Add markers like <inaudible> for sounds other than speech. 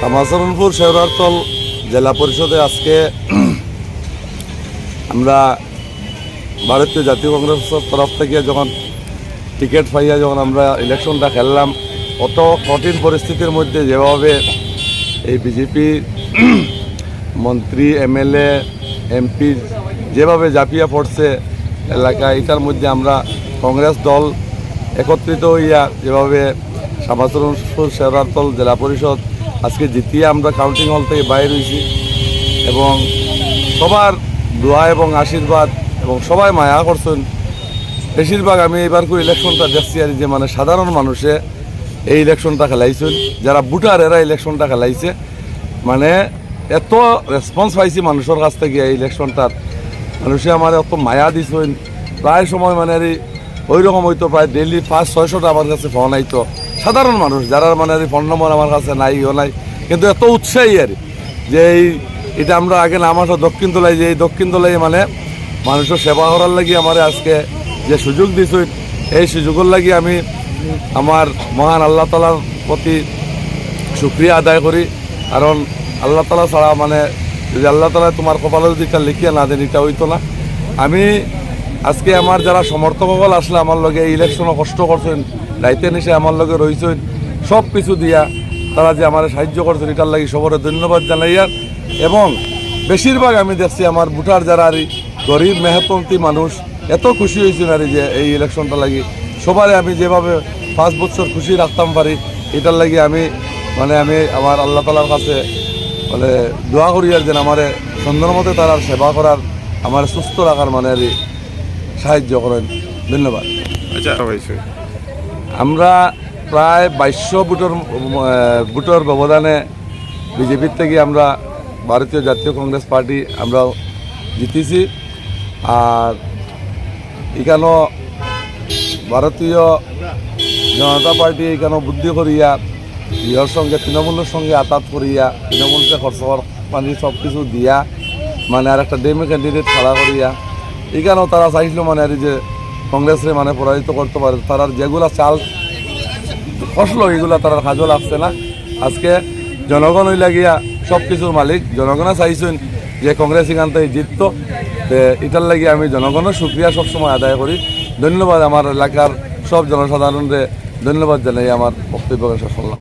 শ্যামাচরণপুর শেওরারতল জেলা পরিষদে আজকে <clears throat> আমরা ভারতীয় জাতীয় কংগ্রেসের তরফ থেকে যখন টিকিট পাইয়া যখন আমরা ইলেকশনটা খেললাম অত কঠিন পরিস্থিতির মধ্যে যেভাবে এই বিজেপি <clears throat> মন্ত্রী এমএলএ এমপি যেভাবে জাপিয়া পড়ছে এলাকা, এটার মধ্যে আমরা কংগ্রেস দল একত্রিত হইয়া যেভাবে শ্যামাচরণপুর শেওরারতল জেলা পরিষদ আজকে জিতিয়ে আমরা কাউন্টিং হল থেকে বাইরে হয়েছি। এবং সবার দোয়া এবং আশীর্বাদ এবং সবাই মায়া করছেন। বেশিরভাগ আমি এবার করে ইলেকশনটা দেখছি আর যে মানে সাধারণ মানুষে এই ইলেকশনটা খেলাইছেন। যারা ভোটার, এরা ইলেকশনটা খেলাইছে। মানে এত রেসপন্স পাইছি মানুষের কাছ থেকে এই ইলেকশনটার মানুষে আমার এত মায়া দিছেন। প্রায় সময় মানে ওই রকম হইতো, প্রায় ডেলি পাঁচ, ছয়শোটা আমার কাছে ফোন আইতো। সাধারণ মানুষ, যারা মানে ফোন নম্বর আমার কাছে নাই ও নাই, কিন্তু এত উৎসাহী আর যে এই, এটা আমরা আগে নাম আসা দক্ষিণ তলায় যে এই দক্ষিণ তলায় মানে মানুষের সেবা করার লাগি আমার আজকে যে সুযোগ দিছেন এই সুযোগের লাগি আমি আমার মহান আল্লাহ তালার প্রতি শুক্রিয়া আদায় করি। কারণ আল্লাহ তালা ছাড়া মানে যদি আল্লাহ তালা তোমার কপালে যদি এটা লিখিয়ে না দেন, এটা হইতো না। আমি আজকে আমার যারা সমর্থকসকল আসলে আমার লগে ইলেকশনও কষ্ট করছেন দায়িত্বে নিশে আমার লগে রয়েছেন সব কিছু দিয়া তারা যে আমার সাহায্য করছেন, এটার লাগি সবরে ধন্যবাদ জানাইয়ার এবং বেশিরভাগ আমি দেখছি আমার ভোটার যারা আর গরিব মেহপন্থী মানুষ, এত খুশি হয়েছেন আর যে এই ইলেকশনটা লাগি। সবারে আমি যেভাবে পাঁচ বছর খুশি রাখতাম পারি, এটার লাগি আমি মানে আমি আমার আল্লাহ তালার কাছে মানে দোয়া করি আর যেন আমার সুন্দর মতো তার সেবা করার, আমার সুস্থ রাখার মানে সাহায্য করেন। ধন্যবাদ। আচ্ছা আমরা প্রায় বাইশশো বুটোর বুটোর ব্যবধানে বিজেপির থেকে আমরা ভারতীয় জাতীয় কংগ্রেস পার্টি আমরা জিতেছি। আর এখানেও ভারতীয় জনতা পার্টি এখানেও বুদ্ধি করিয়া, ইহর সঙ্গে, তৃণমূলের সঙ্গে আতাত করিয়া, তৃণমূলকে খরচ পানি সব কিছু দিয়া মানে আর একটা ডেমি ক্যান্ডিডেট খাড়া করিয়া, এখানেও তারা চাইছিল মানে আর যে কংগ্রেসরে মানে পরাজিত করতে পারে। তারা যেগুলা চাল ফসল এগুলা তারা কাজও লাগছে না। আজকে জনগণ হইলা লাগিয়া সব কিছুর মালিক। জনগণে চাইছেন যে কংগ্রেস এখান থেকে জিততো। এটার লাগি আমি জনগণের সুক্রিয়া সবসময় আদায় করি। ধন্যবাদ আমার এলাকার সব জনসাধারণরে ধন্যবাদ জানাই আমার বক্তব্য শেষ করলাম।